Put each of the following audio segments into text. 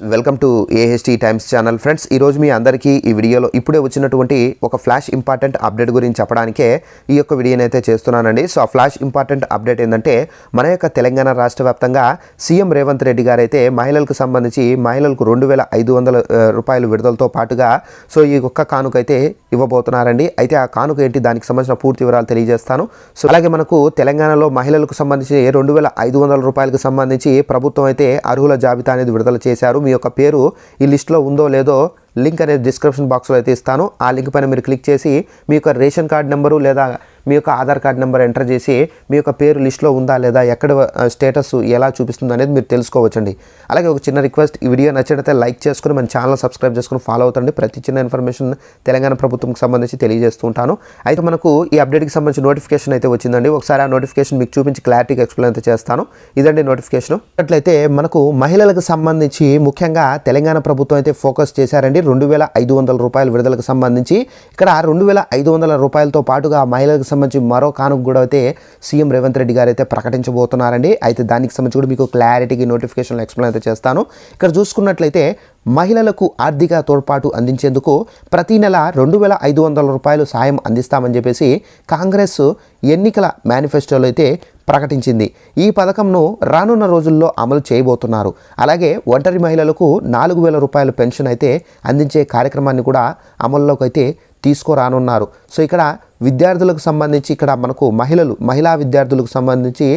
Welcome to AHT times channel. Friends ఈరోజు మీ అందరికీ ఈ వీడియోలో ఇప్పుడే వచ్చినటువంటి ఒక ఫ్లాష్ ఇంపార్టెంట్ అప్డేట్ గురించి చెప్పడానికే ఈ యొక్క వీడియోని అయితే చేస్తున్నానండి. సో ఆ ఫ్లాష్ ఇంపార్టెంట్ అప్డేట్ ఏంటంటే మన యొక్క తెలంగాణ రాష్ట్ర వ్యాప్తంగా సీఎం రేవంత్ రెడ్డి గారు అయితే మహిళలకు సంబంధించి మహిళలకు రెండు వేల ఐదు వందల రూపాయలు విడుదలతో పాటుగా సో ఈ ఒక్క కానుక అయితే ఇవ్వబోతున్నారండి. అయితే ఆ కానుక ఏంటి? దానికి సంబంధించిన పూర్తి వివరాలు తెలియజేస్తాను. సో అలాగే మనకు తెలంగాణలో మహిళలకు సంబంధించి రెండు వేల ఐదు వందల రూపాయలకు సంబంధించి ప్రభుత్వం అయితే అర్హుల జాబితా అనేది విడుదల చేశారు. మీ యొక్క పేరు ఈ లిస్టులో ఉందో లేదో లింక్ అనేది డిస్క్రిప్షన్ బాక్స్లో అయితే ఇస్తాను. ఆ లింక్ పైన మీరు క్లిక్ చేసి మీ యొక్క రేషన్ కార్డ్ నెంబరు లేదా మీ యొక్క ఆధార్ కార్డ్ నెంబర్ ఎంటర్ చేసి మీ యొక్క పేరు లిస్ట్లో ఉందా లేదా ఎక్కడ స్టేటస్ ఎలా చూపిస్తుంది అనేది మీరు తెలుసుకోవచ్చండి. అలాగే ఒక చిన్న రిక్వెస్ట్ ఈ వీడియో నచ్చినట్లయితే లైక్ చేసుకుని మన ఛానల్ సబ్స్క్రైబ్ చేసుకుని ఫాలో అవుతండి. ప్రతి చిన్న ఇన్ఫర్మేషన్ తెలంగాణ ప్రభుత్వంకి సంబంధించి తెలియజేస్తూ ఉంటాను. అయితే మనకు ఈ అప్డేట్కి సంబంధించి నోటిఫికేషన్ అయితే వచ్చిందండి. ఒకసారి ఆ నోటిఫికేషన్ మీకు చూపించి క్లారిటీగా ఎక్స్ప్లెయిన్ అయితే చేస్తాను. ఇదండి నోటిఫికేషన్. అట్లయితే మనకు మహిళలకు సంబంధించి ముఖ్యంగా తెలంగాణ ప్రభుత్వం అయితే ఫోకస్ చేశారండి. రెండు వేల ఐదు వందల రూపాయల విడుదలకు సంబంధించి. ఇక్కడ రెండు వేల ఐదు వందల రూపాయలతో పాటుగా మహిళలకు సంబంధించి మరో కానుక కూడా అయితే సీఎం రేవంత్ రెడ్డి గారు అయితే ప్రకటించబోతున్నారండి. అయితే దానికి సంబంధించి కూడా మీకు క్లారిటీకి నోటిఫికేషన్ ఎక్స్ప్లెయిన్ అయితే చేస్తాను. ఇక్కడ చూసుకున్నట్లయితే మహిళలకు ఆర్థిక తోడ్పాటు అందించేందుకు ప్రతి నెల రెండు వేల ఐదు వందల రూపాయలు సాయం అందిస్తామని చెప్పేసి కాంగ్రెస్ ఎన్నికల మేనిఫెస్టోలో అయితే ప్రకటించింది. ఈ పథకంను రానున్న రోజుల్లో అమలు చేయబోతున్నారు. అలాగే ఒంటరి మహిళలకు నాలుగు వేల రూపాయల పెన్షన్ అయితే అందించే కార్యక్రమాన్ని కూడా అమల్లోకి అయితే తీసుకురానున్నారు. సో ఇక్కడ విద్యార్థులకు సంబంధించి ఇక్కడ మనకు మహిళలు మహిళా విద్యార్థులకు సంబంధించి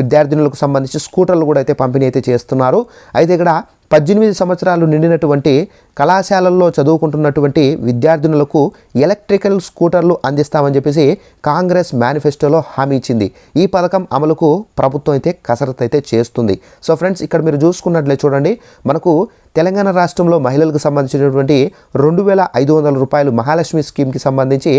విద్యార్థినులకు సంబంధించి స్కూటర్లు కూడా అయితే పంపిణీ అయితే చేస్తున్నారు. అయితే ఇక్కడ పద్దెనిమిది సంవత్సరాలు నిండినటువంటి కళాశాలల్లో చదువుకుంటున్నటువంటి విద్యార్థినులకు ఎలక్ట్రికల్ స్కూటర్లు అందిస్తామని చెప్పేసి కాంగ్రెస్ మేనిఫెస్టోలో హామీ ఇచ్చింది. ఈ పథకం అమలుకు ప్రభుత్వం అయితే కసరత్తు అయితే చేస్తుంది. సో ఫ్రెండ్స్ ఇక్కడ మీరు చూసుకున్నట్లే చూడండి మనకు తెలంగాణ రాష్ట్రంలో మహిళలకు సంబంధించినటువంటి రెండు వేల ఐదు వందల రూపాయలు మహాలక్ష్మి స్కీమ్కి సంబంధించి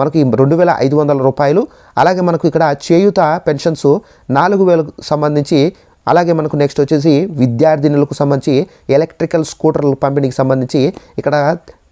మనకి రెండు వేల ఐదు వందల రూపాయలు అలాగే మనకు ఇక్కడ చేయూత పెన్షన్స్ నాలుగు వేలకు సంబంధించి అలాగే మనకు నెక్స్ట్ వచ్చేసి విద్యార్థినులకు సంబంధించి ఎలక్ట్రికల్ స్కూటర్ల పంపిణీకి సంబంధించి ఇక్కడ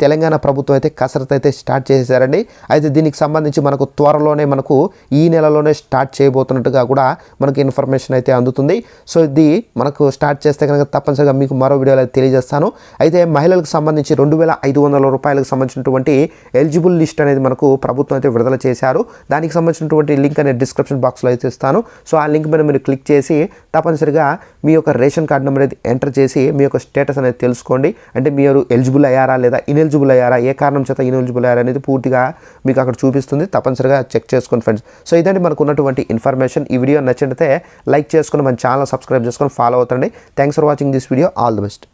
తెలంగాణ ప్రభుత్వం అయితే కసరత్ అయితే స్టార్ట్ చేసేసారండి. అయితే దీనికి సంబంధించి మనకు త్వరలోనే మనకు ఈ నెలలోనే స్టార్ట్ చేయబోతున్నట్టుగా కూడా మనకు ఇన్ఫర్మేషన్ అయితే అందుతుంది. సో ఇది మనకు స్టార్ట్ చేస్తే కనుక తప్పనిసరిగా మీకు మరో వీడియోలో తెలియజేస్తాను. అయితే మహిళలకు సంబంధించి రెండు వేల ఐదు వందల రూపాయలకు సంబంధించినటువంటి ఎలిజిబుల్ లిస్ట్ అనేది మనకు ప్రభుత్వం అయితే విడుదల చేశారు. దానికి సంబంధించినటువంటి లింక్ అనేది డిస్క్రిప్షన్ బాక్స్లో అయితే ఇస్తాను. సో ఆ లింక్ మీద మీరు క్లిక్ చేసి తప్పనిసరిగా మీ యొక్క రేషన్ కార్డు నెంబర్ అనేది ఎంటర్ చేసి మీ యొక్క స్టేటస్ అనేది తెలుసుకోండి. అంటే మీరు ఎలిజిబుల్ అయ్యారా లేదా ఇనెలిజిబుల్ అయ్యారా? ఏ కారణం చేత ఇనెలిజిబుల్ అయ్యారా అనేది పూర్తిగా మీకు అక్కడ చూపిస్తుంది. తప్పనిసరిగా చెక్ చేసుకోండి ఫ్రెండ్స్ సో ఇదండి మనకు ఉన్నటువంటి ఇన్ఫర్మేషన్ ఈ వీడియో నచ్చినట్లయితే లైక్ చేసుకుని మన ఛానల్ సబ్స్క్రైబ్ చేసుకొని follow అవుతండి thanks for watching this video all the best